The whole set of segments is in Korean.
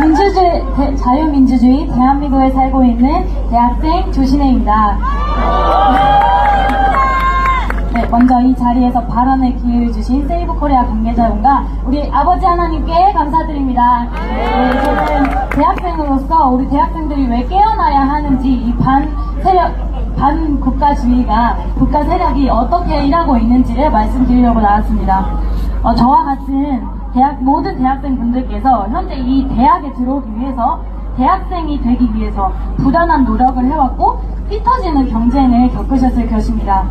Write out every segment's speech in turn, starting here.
민주주의, 대- 자유민주주의 대한민국에 살고 있는 대학생 조신혜입니다. 네, 먼저 이 자리에서 발언의 기회를 주신 세이브 코리아 관계자 여러분과 우리 아버지 하나님께 감사드립니다. 네, 저는 대학생으로서 우리 대학생들이 왜 깨어나야 하는지 이 반 세력, 반 국가주의가 국가 세력이 어떻게 일하고 있는지를 말씀드리려고 나왔습니다. 어, 저와 같은 대학, 모든 대학생 분들께서 현재 이 대학에 들어오기 위해서 대학생이 되기 위해서 부단한 노력을 해왔고 삐터지는 경쟁을 겪으셨을 것입니다.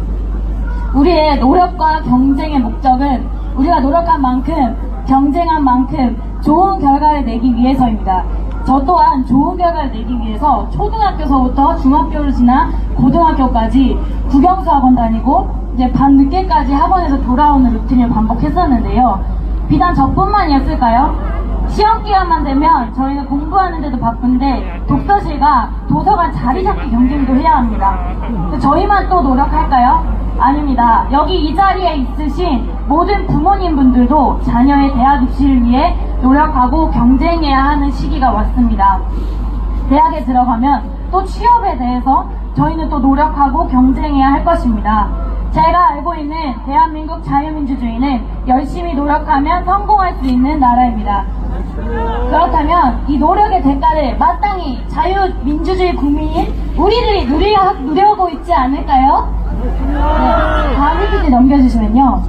우리의 노력과 경쟁의 목적은 우리가 노력한 만큼 경쟁한 만큼 좋은 결과를 내기 위해서입니다. 저 또한 좋은 결과를 내기 위해서 초등학교서부터 중학교를 지나 고등학교까지 국영수학원 다니고 이제 밤 늦게까지 학원에서 돌아오는 루틴을 반복했었는데요. 비단 저뿐만이었을까요? 시험 기간만 되면 저희는 공부하는데도 바쁜데 독서실과 도서관 자리 잡기 경쟁도 해야 합니다. 저희만 또 노력할까요? 아닙니다. 여기 이 자리에 있으신 모든 부모님 분들도 자녀의 대학 입시를 위해 노력하고 경쟁해야 하는 시기가 왔습니다. 대학에 들어가면 또 취업에 대해서 저희는 또 노력하고 경쟁해야 할 것입니다. 제가 알고 있는 대한민국 자유민주주의는 열심히 노력하면 성공할 수 있는 나라입니다. 그렇다면 이 노력의 대가를 마땅히 자유민주주의 국민인 우리들이 누려, 누려오고 있지 않을까요? 네, 다음 PPT 넘겨주시면요.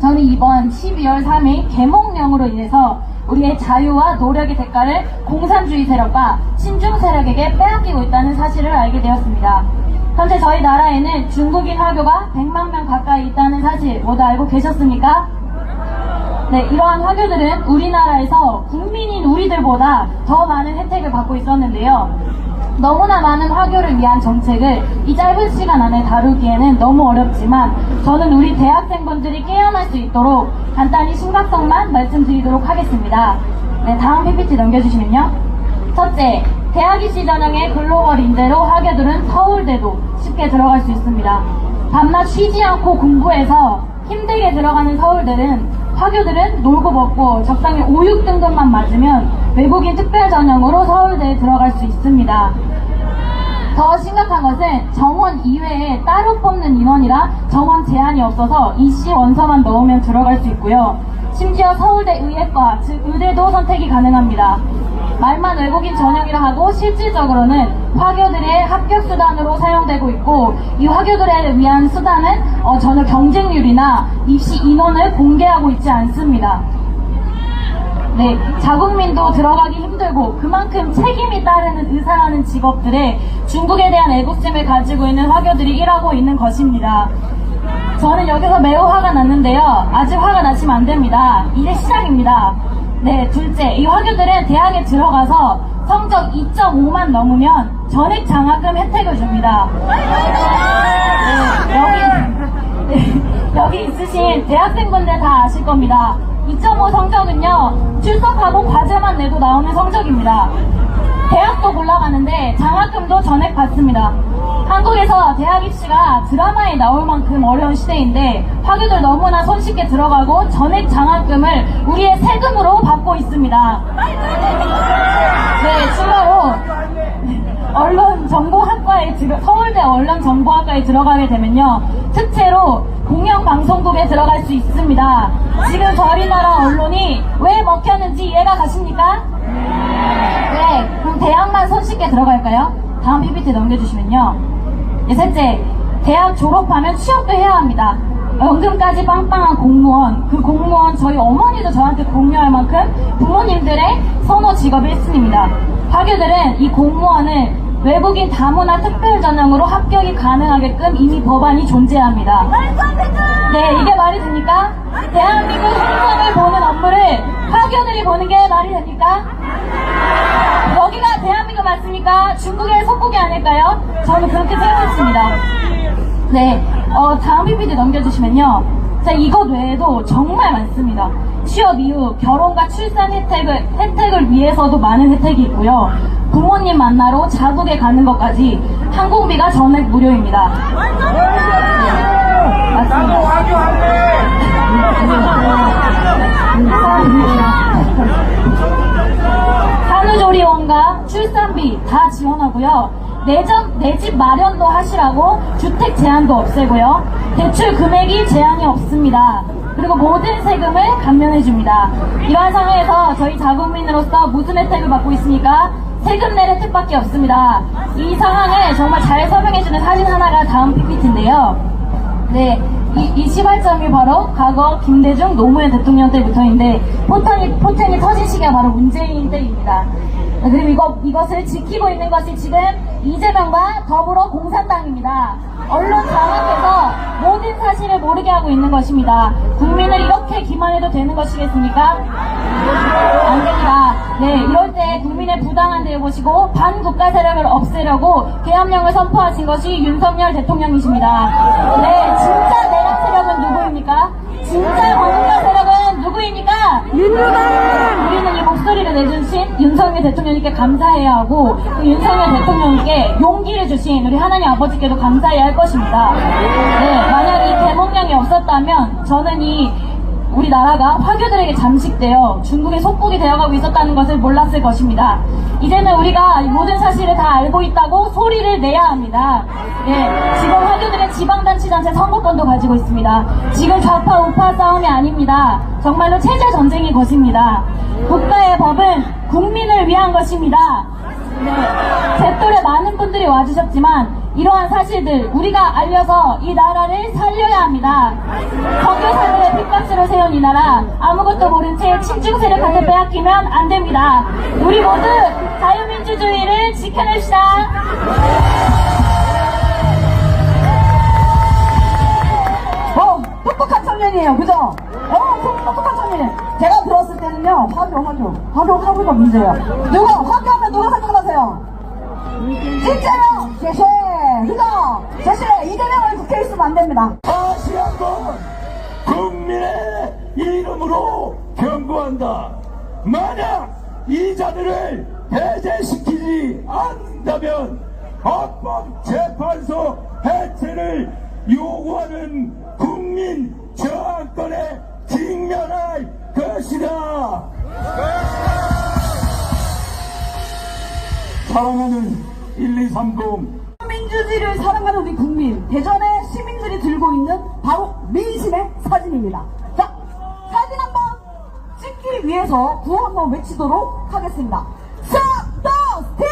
저는 이번 12월 3일 개몽령으로 인해서 우리의 자유와 노력의 대가를 공산주의 세력과 신중 세력에게 빼앗기고 있다는 사실을 알게 되었습니다. 현재 저희 나라에는 중국인 화교가 100만 명 가까이 있다는 사실 모두 알고 계셨습니까? 네, 이러한 화교들은 우리나라에서 국민인 우리들보다 더 많은 혜택을 받고 있었는데요. 너무나 많은 화교를 위한 정책을 이 짧은 시간 안에 다루기에는 너무 어렵지만 저는 우리 대학생분들이 깨어날 수 있도록 간단히 심각성만 말씀드리도록 하겠습니다. 네, 다음 PPT 넘겨주시면요. 첫째, 대학 입시 전형의 글로벌 인재로 화교들은 서울대도 쉽게 들어갈 수 있습니다. 밤낮 쉬지 않고 공부해서 힘들게 들어가는 서울대는 화교들은 놀고 먹고 적당히 5, 6 등급만 맞으면 외국인 특별 전형으로 서울대에 들어갈 수 있습니다. 더 심각한 것은 정원 이외에 따로 뽑는 인원이라 정원 제한이 없어서 이씨 원서만 넣으면 들어갈 수 있고요. 심지어 서울대 의예과, 즉 의대도 선택이 가능합니다. 말만 외국인 전형이라 하고 실질적으로는 화교들의 합격 수단으로 사용되고 있고 이 화교들에 위한 수단은 어, 전혀 경쟁률이나 입시 인원을 공개하고 있지 않습니다. 네, 자국민도 들어가기 힘들고 그만큼 책임이 따르는 의사라는 직업들에 중국에 대한 애국심을 가지고 있는 화교들이 일하고 있는 것입니다. 저는 여기서 매우 화가 났는데요. 아직 화가 나시면 안 됩니다. 이제 시작입니다. 네, 둘째, 이 화교들은 대학에 들어가서 성적 2.5만 넘으면 전액 장학금 혜택을 줍니다. 네, 여기, 네, 여기 있으신 대학생분들 다 아실 겁니다. 2.5 성적은요, 출석하고 과제만 내도 나오는 성적입니다. 대학 도 올라가는데 장학금도 전액 받습니다. 한국에서 대학 입시가 드라마에 나올 만큼 어려운 시대인데 화교들 너무나 손쉽게 들어가고 전액 장학금을 우리의 세금으로 받고 있습니다. 네, 추가로 언론 정보학과에 서울대 언론 정보학과에 들어가게 되면요 특채로 공영방송국에 들어갈 수 있습니다. 지금 저희 나라 언론이 왜 먹혔는지 이해가 가십니까? 네, 그럼 대학만 손쉽게 들어갈까요? 다음 PPT 넘겨주시면요. 네, 셋째, 대학 졸업하면 취업도 해야 합니다. 연금까지 빵빵한 공무원, 그 공무원 저희 어머니도 저한테 공유할 만큼 부모님들의 선호 직업 1순위입니다. 화교들은 이 공무원을 외국인 다문화 특별 전형으로 합격이 가능하게끔 이미 법안이 존재합니다. 네, 이게 말이 됩니까? 대한민국 행정을 보는 업무를 화교들이 보는 게 말이 됩니까? 여기가 대한민국 맞습니까? 중국의 속국이 아닐까요? 저는 그렇게 생각했습니다. 네, 어, 다음 PPT 넘겨주시면요. 자, 이것 외에도 정말 많습니다. 취업 이후 결혼과 출산 혜택을, 혜택을 위해서도 많은 혜택이 있고요. 부모님 만나러 자국에 가는 것까지 항공비가 전액 무료입니다. 네, 맞습니다. 출산비 다 지원하고요. 내점, 내집 마련도 하시라고 주택 제한도 없애고요. 대출 금액이 제한이 없습니다. 그리고 모든 세금을 감면해줍니다. 이러한 상황에서 저희 자국민으로서 무슨 혜택을 받고 있습니까? 세금 낼 혜택밖에 없습니다. 이 상황을 정말 잘 설명해주는 사진 하나가 다음 PPT인데요. 네, 이, 이 시발점이 바로 과거 김대중 노무현 대통령 때부터인데 포탄이, 포탄이 터진 시기가 바로 문재인 때입니다. 네, 그리고 이거, 이것을 지키고 있는 것이 지금 이재명과 더불어 공산당입니다. 언론 장악해서 모든 사실을 모르게 하고 있는 것입니다. 국민을 이렇게 기만해도 되는 것이겠습니까? 안 됩니다. 네, 이럴 때 국민의 부당한 대우 보시고 반국가 세력을 없애려고 계엄령을 선포하신 것이 윤석열 대통령이십니다. 네, 진짜 누구입니까? 진짜 반국가 세력은 누구입니까? 윤두관! 우리는 이 목소리를 내주신 윤석열 대통령님께 감사해야 하고 그 윤석열 대통령님께 용기를 주신 우리 하나님 아버지께도 감사해야 할 것입니다. 네, 만약 이 대목령이 없었다면 저는 이 우리나라가 화교들에게 잠식되어 중국의 속국이 되어가고 있었다는 것을 몰랐을 것입니다. 이제는 우리가 이 모든 사실을 다 알고 있다고 소리를 내야 합니다. 예, 지금 화교들은 지방자치단체 선거권도 가지고 있습니다. 지금 좌파 우파 싸움이 아닙니다. 정말로 체제 전쟁이 것입니다. 국가의 법은 국민을 위한 것입니다. 네, 제 또래 많은 분들이 와주셨지만 이러한 사실들 우리가 알려서 이 나라를 살려야 합니다. 사료에 핏값으로 세운 이 나라 아무것도 모른 채 친중 세력한테 빼앗기면 안 됩니다. 우리 모두 자유민주주의를 지켜냅시다. 어, 똑똑한 청년이에요. 그죠? 어, 똑똑한 청년이에요. 제가 들었을 때는요, 화교, 화교. 화교, 화교가 문제예요. 누가? 이재명! 제시! 그죠? 제시! 이재명을 국회에 있으면 안 됩니다. 다시 한번 국민의 이름으로 경고한다. 만약 이 자들을 해제시키지 않는다면 헌법재판소 해체를 요구하는 국민 저항권에 직면할 것이다. 사랑하는 1230 민주주의를 사랑하는 우리 국민, 대전의 시민들이 들고 있는 바로 민심의 사진입니다. 자, 사진 한번 찍기 위해서 구호 한번 외치도록 하겠습니다. The steal!